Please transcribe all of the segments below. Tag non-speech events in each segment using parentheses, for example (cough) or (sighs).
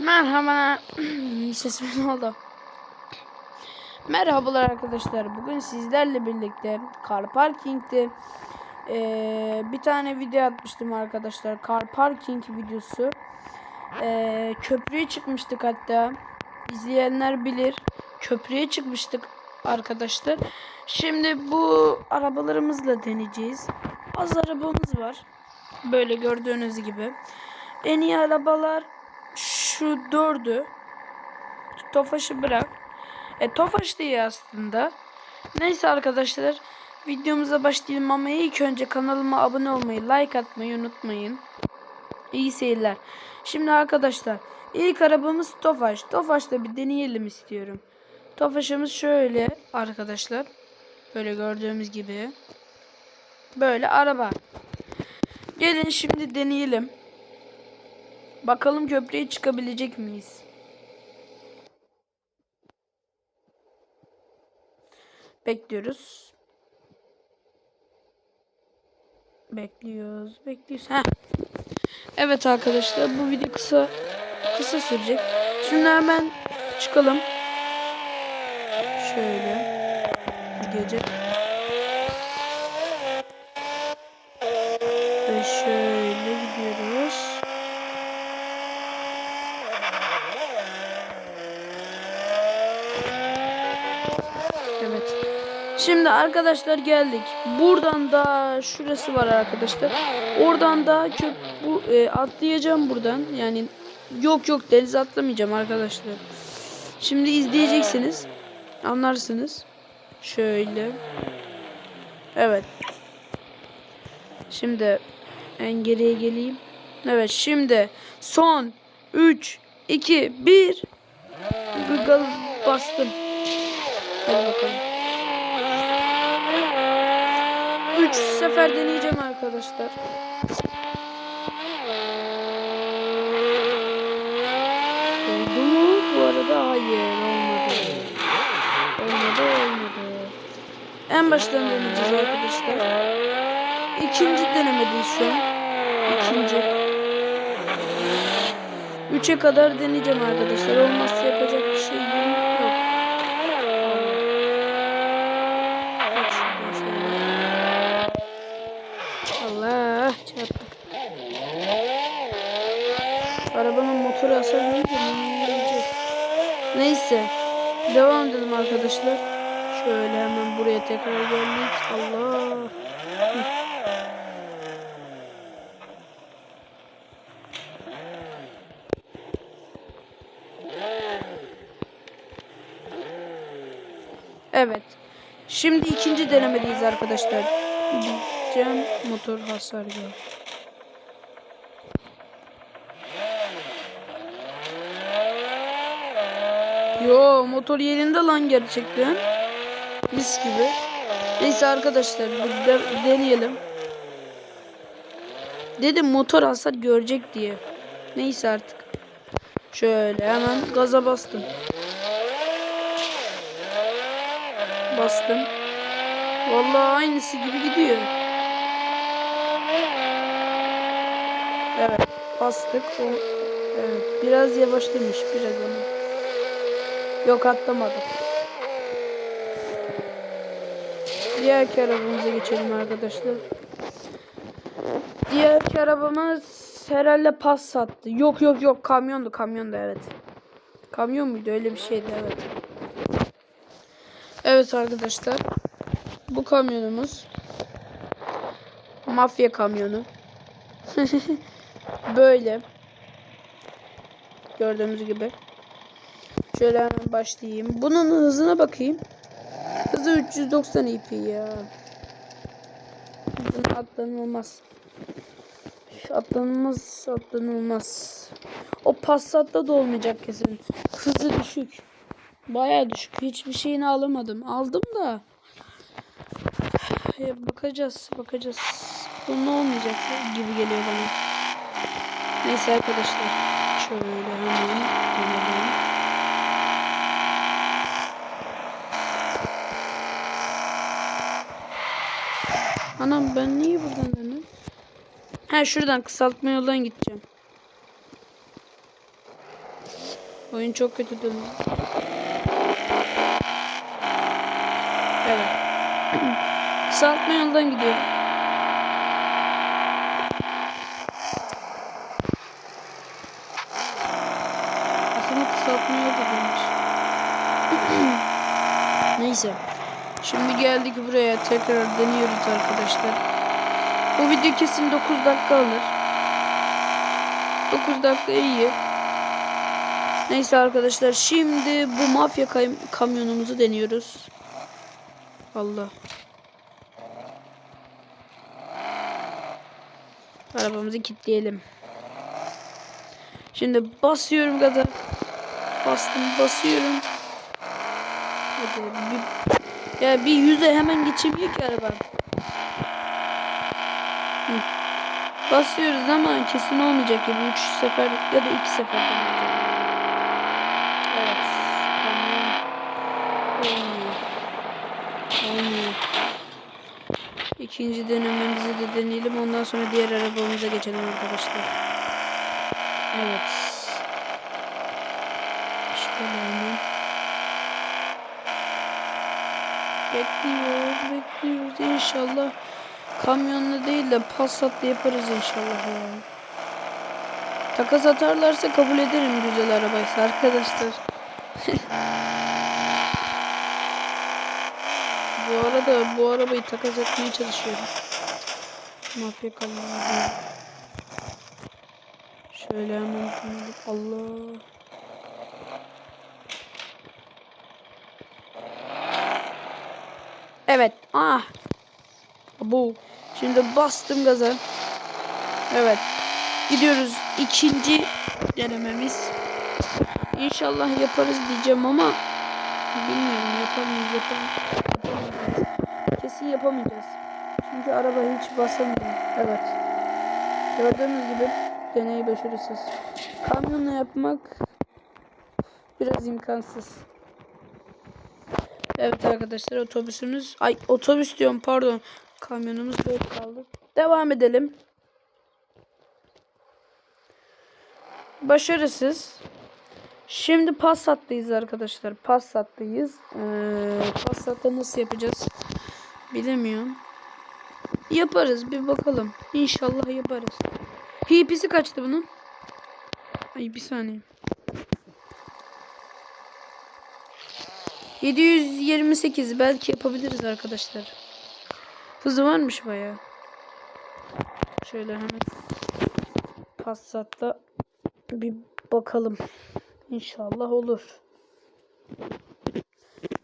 Merhaba. (clears throat) Sesim ne oldu? Merhabalar arkadaşlar. Bugün sizlerle birlikte Car Parking'de eee, bir tane video atmıştım arkadaşlar. Car Parking videosu. Eee, köprüye çıkmıştık hatta. İzleyenler bilir. Köprüye çıkmıştık arkadaşlar. Şimdi bu arabalarımızla deneyeceğiz. Az arabamız var. Böyle gördüğünüz gibi. En iyi arabalar şu dördü. Tofaş'ı bırak. E Tofaş iyi aslında. Neyse arkadaşlar. Videomuza başlayalım ama ilk önce kanalıma abone olmayı, like atmayı unutmayın. İyi seyirler. Şimdi arkadaşlar ilk arabamız Tofaş. Tofaş'ta bir deneyelim istiyorum. Tofaş'ımız şöyle arkadaşlar. Böyle gördüğümüz gibi. Böyle araba. Gelin şimdi deneyelim. Bakalım köprüye çıkabilecek miyiz? Bekliyoruz. Bekliyoruz, bekliyoruz. Heh. Evet arkadaşlar bu video kısa kısa sürecek. Şimdi hemen çıkalım. Şöyle. Gece. Ve şöyle gidiyoruz. Evet. Şimdi arkadaşlar geldik. Buradan da şurası var arkadaşlar. Oradan da köp bu e, atlayacağım buradan. Yani yok yok denize atlamayacağım arkadaşlar. Şimdi izleyeceksiniz. Anlarsınız. Şöyle. Evet. Şimdi en geriye geleyim. Evet şimdi son 3 2 1 Gıgal bastım. Hadi bakalım. 3 sefer deneyeceğim arkadaşlar. Oldu mu? Bu arada hayır olmadı. Olmadı olmadı. En baştan deneyeceğiz arkadaşlar. İkinci denemedeyiz şu an. İkinci. Üçe kadar deneyeceğim arkadaşlar. Olmazsa yapacak bir şey yok. Bak şuradan şöyle. Allah çarptık. Arabanın motoru hasar görünce öleceğiz. Neyse. Devam edelim arkadaşlar. Şöyle hemen buraya tekrar geldik. Allah. Evet. Şimdi ikinci denemedeyiz arkadaşlar. Cam motor hasar gör. Yo motor yerinde lan gerçekten. Mis gibi. Neyse arkadaşlar bir de, deneyelim. Dedim motor hasar görecek diye. Neyse artık. Şöyle hemen gaza bastım. Bastım. Vallahi aynısı gibi gidiyor. Evet bastık. O, evet biraz yavaşlamış biraz ama. Yok atlamadım. Diğer arabamıza geçelim arkadaşlar. Diğer arabamız herhalde pas sattı. Yok yok yok kamyondu kamyondu evet. Kamyon muydu öyle bir şeydi evet. Evet arkadaşlar. Bu kamyonumuz mafya kamyonu. (laughs) Böyle. Gördüğümüz gibi. Şöyle hemen başlayayım. Bunun hızına bakayım. Hızı 390 ip ya. Atlanılmaz. Atlanılmaz, atlanılmaz. O Passat'ta da olmayacak kesin. Hızı düşük. Baya düşük. Hiçbir şeyini alamadım. Aldım da. (sighs) Ya bakacağız, bakacağız. Bu ne olmayacak gibi geliyor bana. Neyse arkadaşlar. Şöyle hemen deneyelim. Anam ben niye buradan döndüm? Ha şuradan kısaltma yoldan gideceğim. Oyun çok kötü dönüyor. Evet. (clears throat) Kısaltma yoldan gidiyorum. Aslında kısaltma yolu da. (clears throat) Neyse. Şimdi geldik buraya. Tekrar deniyoruz arkadaşlar. Bu video kesin 9 dakika alır. 9 dakika iyi. Neyse arkadaşlar şimdi bu mafya kamyonumuzu deniyoruz. Allah. Arabamızı kilitleyelim. Şimdi basıyorum gaza. Bastım basıyorum. Hadi bir, ya bir yüze hemen geçemiyor ki araba. Basıyoruz ama kesin olmayacak gibi. Üç sefer ya da iki sefer. Evet. Olmuyor. Olmuyor. İkinci denememizi de deneyelim. Ondan sonra diğer arabamıza geçelim arkadaşlar. Evet. İşte yani. Bekliyoruz, bekliyoruz. İnşallah kamyonla değil de Passat'la yaparız inşallah ya. Takas atarlarsa kabul ederim güzel arabaysa arkadaşlar. (laughs) bu arada bu arabayı takas etmeye çalışıyorum. Mafya kamyonu. Şöyle hemen. Allah. Evet. Ah. Bu. Şimdi bastım gaza. Evet. Gidiyoruz. İkinci denememiz. İnşallah yaparız diyeceğim ama bilmiyorum yapamayız yapamayız. yapamayacağız. Kesin yapamayacağız. Çünkü araba hiç basamıyor. Evet. Gördüğünüz gibi deney başarısız. Kamyonla yapmak biraz imkansız. Evet arkadaşlar otobüsümüz ay otobüs diyorum pardon kamyonumuz böyle kaldı. Devam edelim. Başarısız. Şimdi Passat'tayız arkadaşlar. Passat'tayız. Ee, Passat'ta nasıl yapacağız? Bilemiyorum. Yaparız bir bakalım. İnşallah yaparız. PP'si kaçtı bunun? Ay bir saniye. 728 belki yapabiliriz arkadaşlar. Hızı varmış bayağı. Şöyle hemen Passat'ta bir bakalım. İnşallah olur.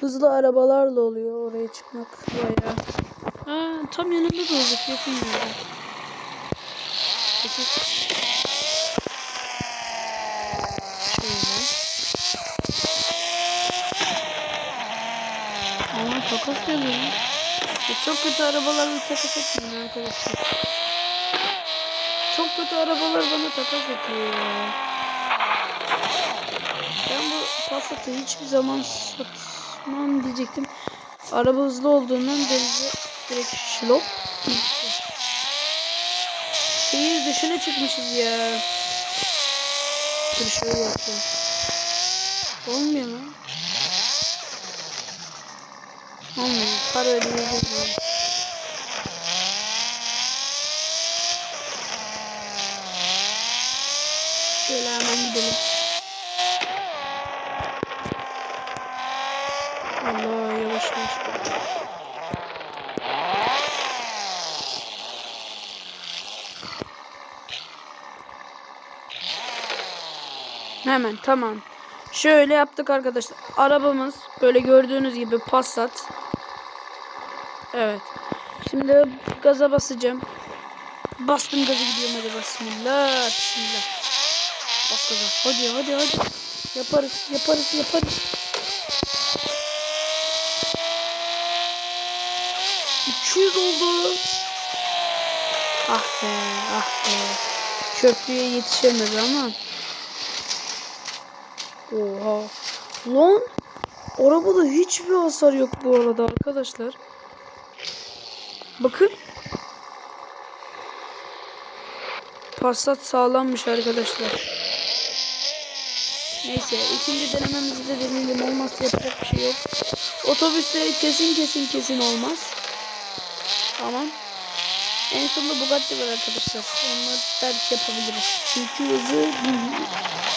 Hızlı arabalarla oluyor oraya çıkmak bayağı. Aa, tam yanında da olacak yakın yerde. Peki. Şöyle. Ya çok kötü arabalarla takas etmeyin arkadaşlar. Çok kötü arabalar bana takas atıyor ya. Ben bu Passat'ı hiçbir zaman satmam diyecektim. Araba hızlı olduğundan denize direkt şlop. Şehir dışına çıkmışız ya. Dur şöyle yapayım. Olmuyor lan. Olmuyor. Para ödeyeceğiz. Şöyle hemen gidelim. Allah yavaş yavaş. Hemen tamam. Şöyle yaptık arkadaşlar. Arabamız böyle gördüğünüz gibi Passat. Evet. Şimdi gaza basacağım. Bastım gazı gidiyorum hadi bismillah. Bismillah. Bas gaza. Hadi hadi hadi. Yaparız yaparız yaparız. 200 oldu. Ah be ah be. Köprüye yetişemedi ama. Oha. Lan. Arabada hiçbir hasar yok bu arada arkadaşlar. Bakın. Passat sağlammış arkadaşlar. Neyse ikinci denememizde de deneyelim olmazsa yapacak bir şey yok. Otobüsleri kesin kesin kesin olmaz. Tamam. En sonunda Bugatti var arkadaşlar. Onları belki yapabiliriz. Çünkü hızı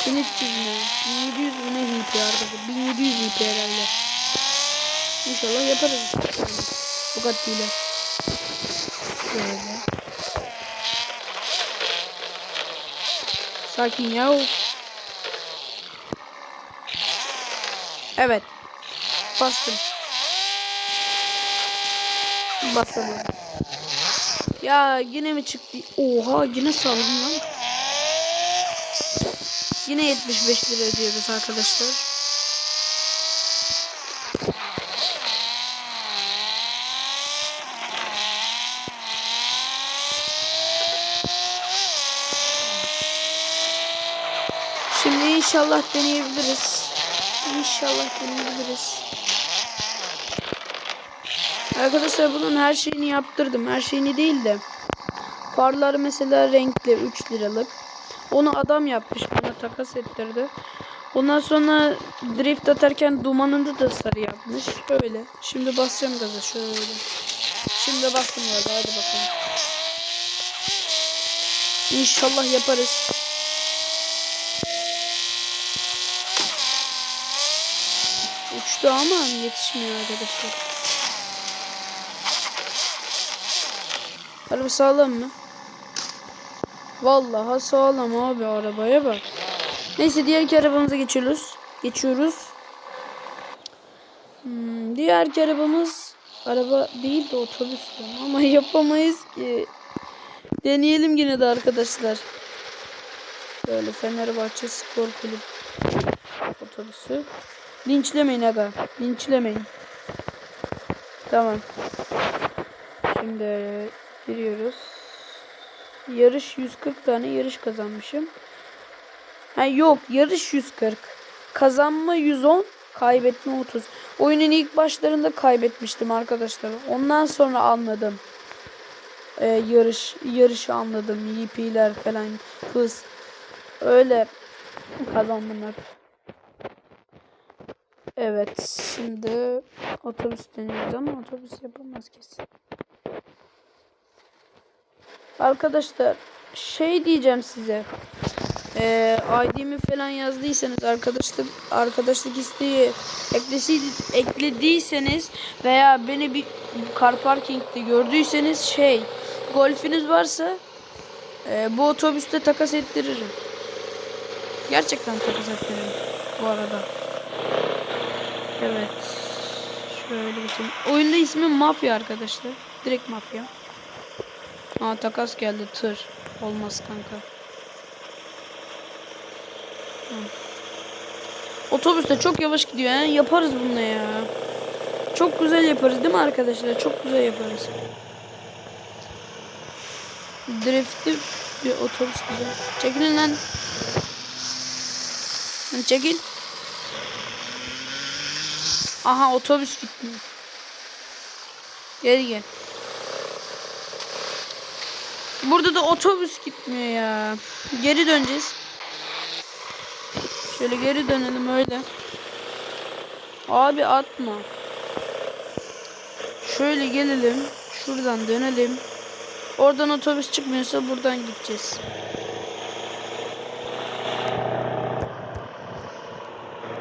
1300 mi? 1700 mi ne HP arkadaşlar? 1700 HP herhalde. İnşallah yaparız. Bugatti ile. Şöyle. Sakin ya. Evet. Bastım. Basalım. Ya yine mi çıktı? Oha yine saldım lan. Yine 75 lira ödüyoruz arkadaşlar. Şimdi inşallah deneyebiliriz. İnşallah deneyebiliriz. Arkadaşlar bunun her şeyini yaptırdım. Her şeyini değil de. Farları mesela renkli 3 liralık. Onu adam yapmış bana takas ettirdi. Ondan sonra drift atarken dumanında da sarı yapmış. Öyle. Şimdi basacağım gaza şöyle. Şimdi bastım gaza hadi bakalım. İnşallah yaparız. Uçtu ama yetişmiyor arkadaşlar. Araba sağlam mı? Vallahi sağlam abi arabaya bak. Neyse diğer arabamıza geçiyoruz. Geçiyoruz. Hmm, diğer arabamız araba değil de otobüs ama (laughs) yapamayız ki. Deneyelim yine de arkadaşlar. Böyle Fenerbahçe Spor Kulüp otobüsü. Linçlemeyin aga. Linçlemeyin. Tamam. Şimdi giriyoruz. Yarış 140 tane yarış kazanmışım. Ha yok yarış 140. Kazanma 110, kaybetme 30. Oyunun ilk başlarında kaybetmiştim arkadaşlar. Ondan sonra anladım. Ee, yarış yarışı anladım. YP'ler falan hız. Öyle kazandım hep. Evet şimdi otobüs deniyoruz ama otobüs yapamaz kesin. Arkadaşlar şey diyeceğim size. Ee, ID'mi falan yazdıysanız arkadaşlık arkadaşlık isteği eklesi, eklediyseniz veya beni bir car parking'de gördüyseniz şey golfiniz varsa e, bu otobüste takas ettiririm. Gerçekten takas ettiririm bu arada. Evet. Şöyle bakayım. Oyunda ismi Mafya arkadaşlar. Direkt Mafya. Aa takas geldi tır. Olmaz kanka. Hı. Otobüs de çok yavaş gidiyor. Yani yaparız bununla ya. Çok güzel yaparız değil mi arkadaşlar? Çok güzel yaparız. Drift'i bir otobüs güzel. Çekilin. Lan çekil. Aha otobüs gitmiyor. Geri gel. Burada da otobüs gitmiyor ya. Geri döneceğiz. Şöyle geri dönelim öyle. Abi atma. Şöyle gelelim. Şuradan dönelim. Oradan otobüs çıkmıyorsa buradan gideceğiz.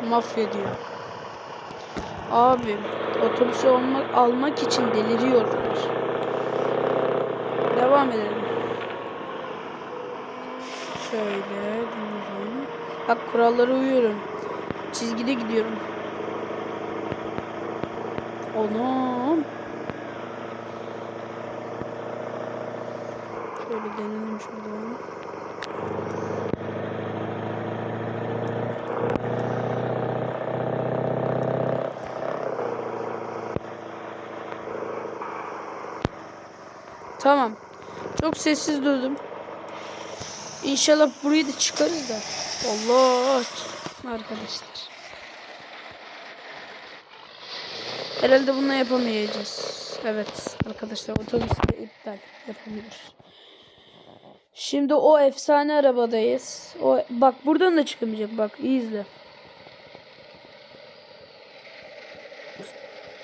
Mafya diyor. Abi otobüsü almak, almak için deliriyorlar. Devam edelim. Şöyle dinleyelim. Bak kurallara uyuyorum. Çizgide gidiyorum. Anam. Şöyle denelim şuradan. Tamam. Çok sessiz durdum. İnşallah burayı da çıkarız da. Allah arkadaşlar. Herhalde bununla yapamayacağız. Evet arkadaşlar otobüste iptal yapamıyoruz. Şimdi o efsane arabadayız. O bak buradan da çıkamayacak bak izle.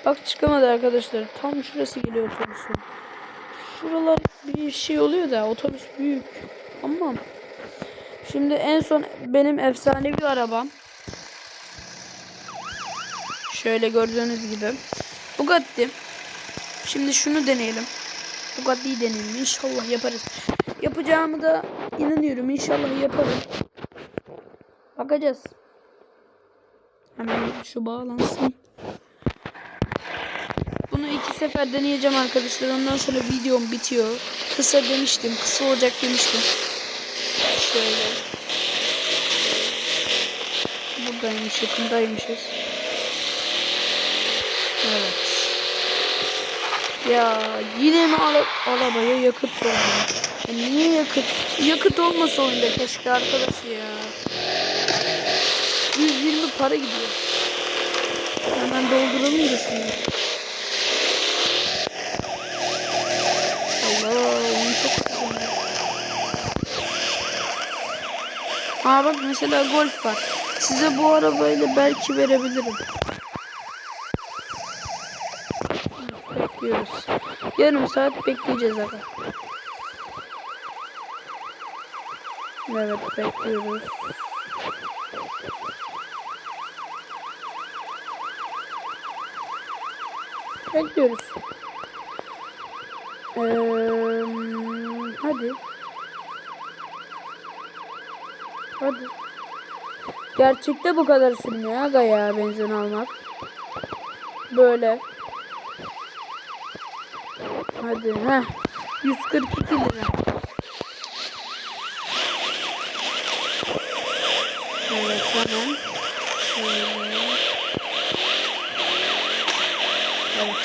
Bak çıkamadı arkadaşlar. Tam şurası geliyor otobüsün. Şuralar bir şey oluyor da otobüs büyük. Ama şimdi en son benim efsanevi arabam. Şöyle gördüğünüz gibi. Bugatti. Şimdi şunu deneyelim. Bugatti'yi deneyelim. İnşallah yaparız. Yapacağımı da inanıyorum. İnşallah yaparım. Bakacağız. Hemen şu bağlansın. Sefer deneyeceğim arkadaşlar. Ondan sonra videom bitiyor. Kısa demiştim. Kısa olacak demiştim. Şöyle. Buradaymış, yakındaymışız. Evet. Ya yine mi ara arabaya yakıt doldu? Ya niye yakıt? Yakıt olmasa oyunda keşke arkadaş ya. 120 para gidiyor. Hemen dolduralım da şunu. Allah oyun çok güzel. Aa bak mesela golf var. Size bu arabayla belki verebilirim. Bekliyoruz. Yarım saat bekleyeceğiz aga. Evet bekliyoruz. Bekliyoruz. Ee, hadi. Hadi. Gerçekte bu kadar sürmüyor aga ya benzin almak. Böyle. Hadi heh. 142 lira. Evet hemen. Şöyle. Evet.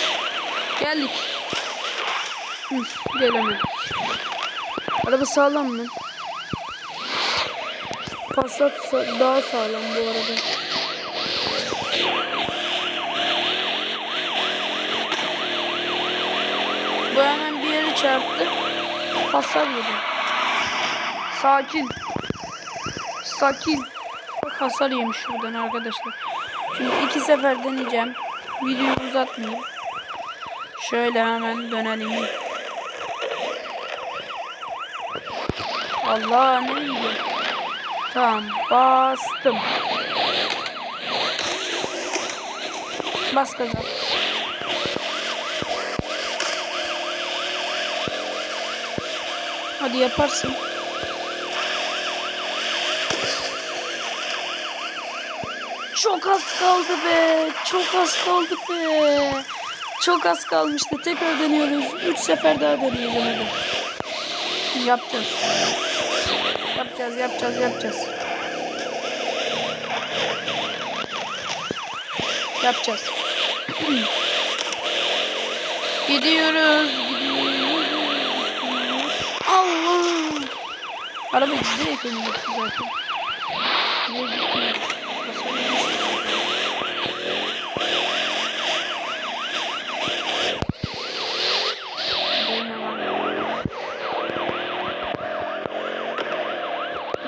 Geldik. Hı, gelemedik. Araba sağlam mı? Passat sa- daha sağlam bu arada. Bu hemen bir yere çarptı. Hasar yedi. Sakin. Sakin. Bak hasar yemiş şuradan arkadaşlar. Şimdi iki sefer deneyeceğim. Videoyu uzatmayayım. Şöyle hemen dönelim. Allah ne iyi. Tamam bastım. Bas gaza. Hadi yaparsın. Çok az kaldı be. Çok az kaldı be. Çok az kalmıştı. Tekrar deniyoruz. Üç sefer daha deneyeceğim hadi. Yapacağız. Yapacağız, yapacağız, yapacağız. Yapacağız. (clears throat) gidiyoruz, gidiyoruz. Allah! Araba gitti zaten. Niye gitmiyor?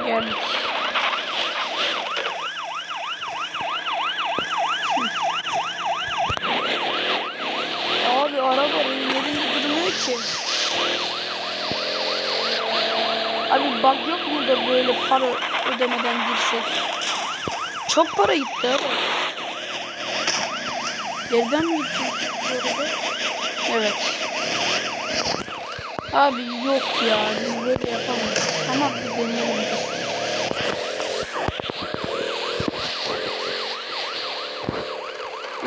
Geldik. Abi araba yerinde durmuyor ki. Abi bak yok mu da böyle para ödemeden girsek? Çok para gitti abi. Geriden mi gitti? Evet. Abi yok ya biz böyle yapamayız. Ama bir deneyelim.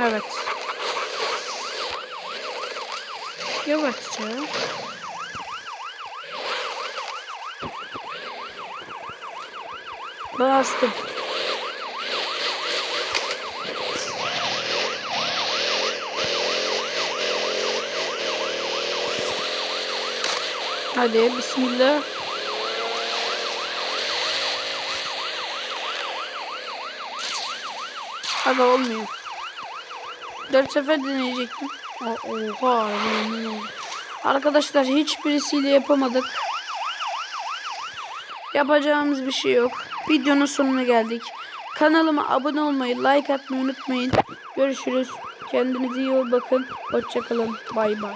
Evet. Bastım. Hadi bismillah. Aga olmuyor. Dört sefer deneyecektim. Oha. Arkadaşlar hiçbirisiyle yapamadık. Yapacağımız bir şey yok. Videonun sonuna geldik. Kanalıma abone olmayı, like atmayı unutmayın. Görüşürüz. Kendinize iyi bakın. Hoşçakalın. Bay bay.